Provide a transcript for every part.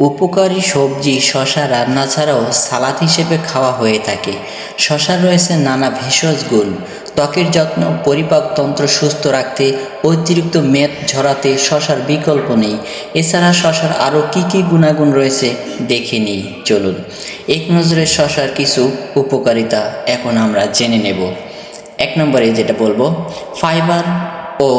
উপকারী সবজি শশা রান্না ছাড়াও সালাদ হিসেবে খাওয়া হয়ে থাকে। শশার রয়েছে নানা ভেষজ গুণ। ত্বকের যত্ন পরিপাকতন্ত্র সুস্থ রাখতে, অতিরিক্ত মেদ ঝরাতে শশার বিকল্প নেই। এছাড়া শশার আরও কী কী গুণাগুণ রয়েছে দেখে নিই। চলুন, এক নজরে শশার কিছু উপকারিতা এখন আমরা জেনে নেব। এক নম্বরে যেটা বলব, ফাইবার ও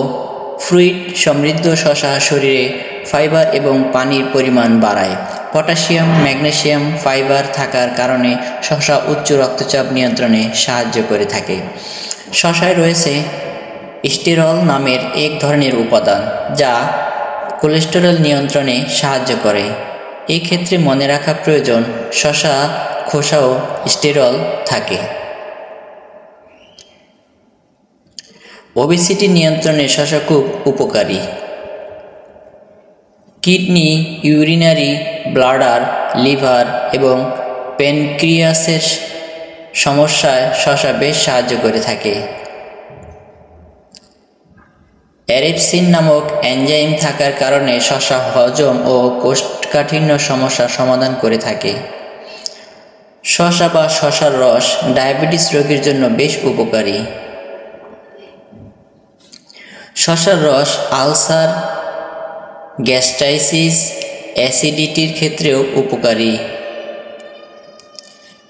ফ্রুইট সমৃদ্ধ শশা শরীরে ফাইবার এবং পানির পরিমাণ বাড়ায়। পটাশিয়াম, ম্যাগনেশিয়াম, ফাইবার থাকার কারণে শশা উচ্চ রক্তচাপ নিয়ন্ত্রণে সাহায্য করে থাকে। শশায় রয়েছে স্টেরল নামের এক ধরনের উপাদান, যা কোলেস্টেরল নিয়ন্ত্রণে সাহায্য করে। এই ক্ষেত্রে মনে রাখা প্রয়োজন, শশা খোসাও স্টেরল থাকে। ওবেসিটি নিয়ন্ত্রণে শশা খুব উপকারী। কিডনি, ইউরিনারি, ব্লাডার, লিভার এবং প্যানক্রিয়াসের সমস্যায় শশা বেশ সাহায্য করে থাকে। অ্যারেপসিন নামক এনজাইম থাকার কারণে শশা হজম ও কোষ্ঠকাঠিন্য সমস্যার সমাধান করে থাকে। শশা বা শশার রস ডায়াবেটিস রোগীর জন্য বেশ উপকারী। শশার রস, আলসার, গ্যাস্ট্রাইসিস, অ্যাসিডিটির ক্ষেত্রেও উপকারী।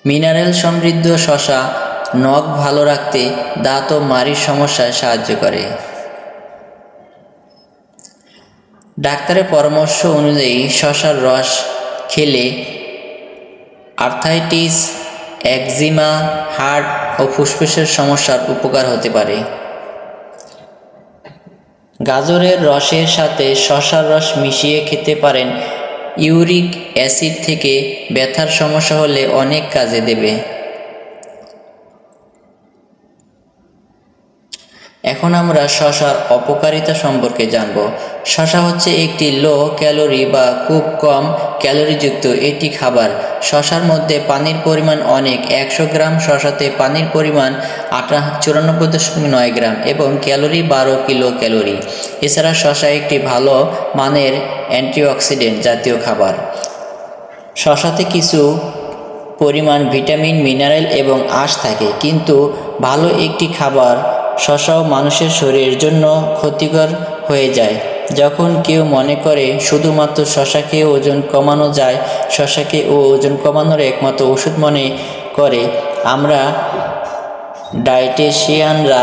মিনারেল সমৃদ্ধ শশা নখ ভালো রাখতে দাঁত ও মাড়ির সমস্যায় সাহায্য করে। ডাক্তারের পরামর্শ অনুযায়ী শশার রস খেলে আর্থাইটিস, একজিমা, হার্ট ও ফুসফুসের সমস্যার উপকার হতে পারে। গাজরের রসের সাথে শশার রস মিশিয়ে খেতে পারেন। ইউরিক অ্যাসিড থেকে ব্যথার সমস্যা হলে অনেক কাজে দেবে। এখন আমরা শশার অপকারিতা সম্পর্কে জানব। শশা হচ্ছে একটি লো ক্যালোরি বা খুব কম ক্যালোরিযুক্ত এটি খাবার। শশার মধ্যে পানির পরিমাণ অনেক। একশো গ্রাম শশাতে পানির পরিমাণ আটা চুরানব্বই দশমিক নয় গ্রাম এবং ক্যালোরি বারো কিলো ক্যালোরি এছাড়া শশা একটি ভালো মানের অ্যান্টিঅক্সিডেন্ট জাতীয় খাবার। শশাতে কিছু পরিমাণ ভিটামিন, মিনারেল এবং আঁশ থাকে। কিন্তু ভালো একটি খাবার শশাও মানুষের শরীরের জন্য ক্ষতিকর হয়ে যায়। যখন কেউ মনে করে শুধুমাত্র শশা খেয়ে ওজন কমানো যায় শশাকে ও ওজন কমানোর একমাত্র ওষুধ মনে করে। আমরা ডায়েটেশিয়ানরা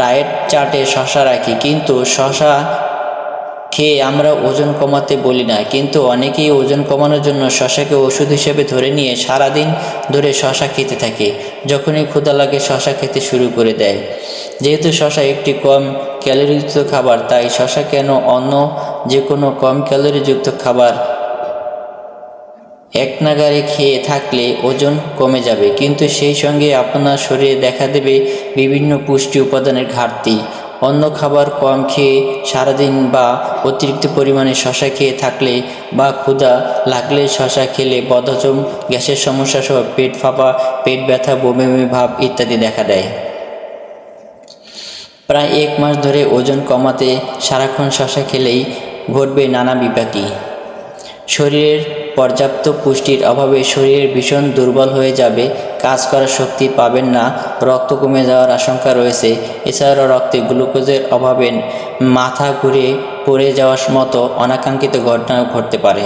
ডায়েট চার্টে শশা রাখি, কিন্তু শশা খেয়ে আমরা ওজন কমাতে বলি না, কিন্তু অনেকেই ওজন কমানোর জন্য শশাকে ওষুধ হিসেবে ধরে নিয়ে সারাদিন ধরে শশা খেতে থাকে, যখনই ক্ষুধা লাগে শশা খেতে শুরু করে দেয়। যেহেতু শশা একটি কম ক্যালোরিযুক্ত খাবার, তাই শশা কেন অন্য যে কোনো কম ক্যালোরিযুক্ত খাবার এক নাগারে খেয়ে থাকলে ওজন কমে যাবে, কিন্তু সেই সঙ্গে আপনার শরীরে দেখা দেবে বিভিন্ন পুষ্টি উপাদানের ঘাটতি। অন্য খাবার কম খেয়ে সারাদিন বা অতিরিক্ত পরিমাণে শশা খেয়ে থাকলে বা ক্ষুধা লাগলে শশা খেলে বদহজম, গ্যাসের সমস্যা সহ পেট ফাঁপা, পেট ব্যথা, বমি বমি, ভাব ইত্যাদি দেখা দেয়। প্রায় এক মাস ধরে ওজন কমাতে সারাক্ষণ শশা খেলেই ঘটবে নানা বিপাকী। শরীরের পর্যাপ্ত পুষ্টির অভাবে শরীর ভীষণ দুর্বল হয়ে যাবে, কাজ করার শক্তি পাবেন না, রক্ত কমে যাওয়ার আশঙ্কা রয়েছে। এছাড়াও রক্তে গ্লুকোজের অভাবে মাথা ঘুরে পড়ে যাওয়ার মতো অনাকাঙ্ক্ষিত ঘটনা ঘটতে পারে।